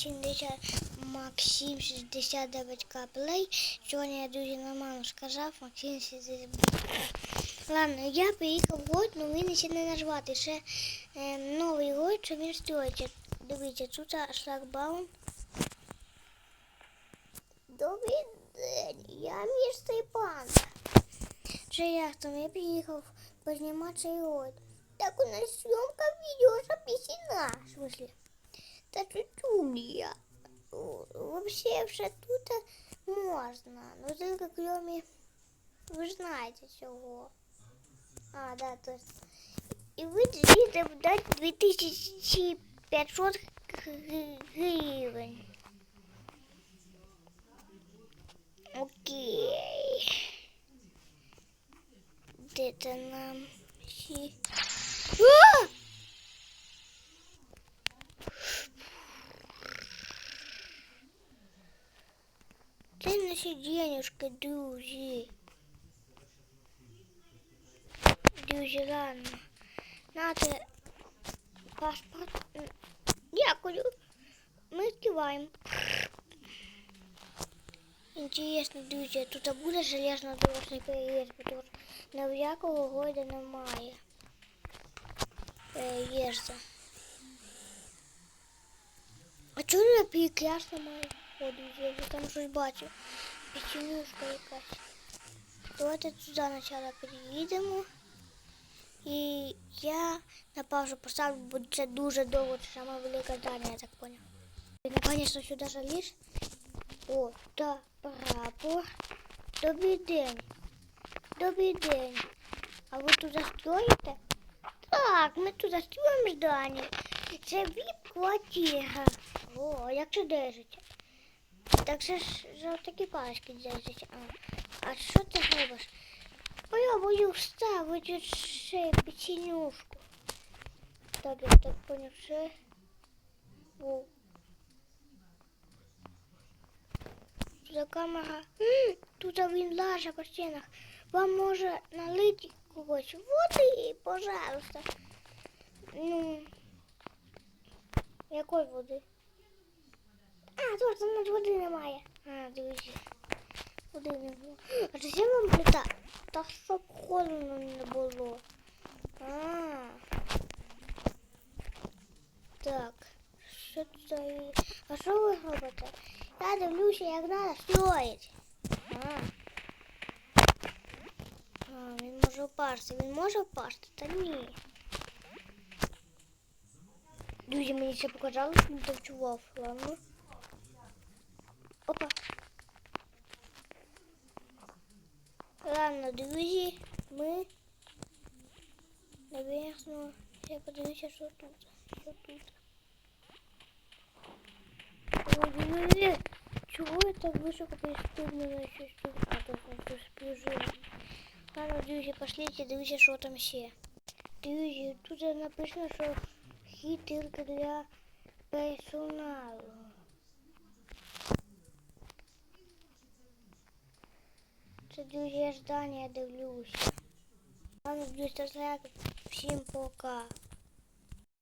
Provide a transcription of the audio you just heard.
80 Максим 69 каплей. Сьогодні я дуже нормально сказав, Максим 69. Ладно, я приїхав в год, але він ще не назвати. Ще е, новий год, що він строїться. Дивіться, тут шлагбаум. Добрий день, я містер Панда. Це як там, я приїхав познімати цей год. Так у нас съемка видео записана. В смысле? Та чучуня. Вообще все тут можна. Ну тільки кроме, ви ж знаєте чого. А, да, точно. І ви можете дати 2500 гривень. Окей. Де-то нам ще... Це наші денежки, друзі. Друзі, ладно. Надо паспорт. Дякую. Ми киваємо. Інтересно, друзі, тут буде железнодорожний переїзд, бо тут ніякого года немає. Переїзду. А чого я прекрасно маю ходу? Я вже там щось бачу. Печенюшка якась. Давайте туди спочатку переїдемо. І я на паузу поставлю, бо це дуже довго, це саме велике здання, я так поняв. Наконец-то сюди заліз. О, та прапор. Добрий день. Добрий день. А ви тут строїте? Так, ми тут строїмо здання. Це віп-квартира. О, як це держите? Так це ж за такі палички держите. А, а що ти робиш? Пробую вставити ще печенюшку. Так, я так поняв, ще. О. Тут камера. Тут він лаже по стінах. Вам може налити когось води, пожалуйста. Ну, якої води? Точно, навіть води немає. А, друзі. Води не було. А це вам плита? Та щоб холодно не було. А. Так. Що є? А що ви робите? Я дивлюся, як треба строїть. А. А, він може впасти. Він може впасти? Та ні. Друзі, мені це показалось, він довчував. Ладно. Опа. Ладно, друзі, ми наверно, я подивлюся, що тут. Що тут. Ой-ой-ой, чого я так високо приступнула щось тут? А, тут тут спружила. Ладно, друзі, пошліть, дивіться, що там ще. Друзі, тут написано, що вхід для персоналу. Це друзі, я здання дивлюся. Друзі, так, всім пока.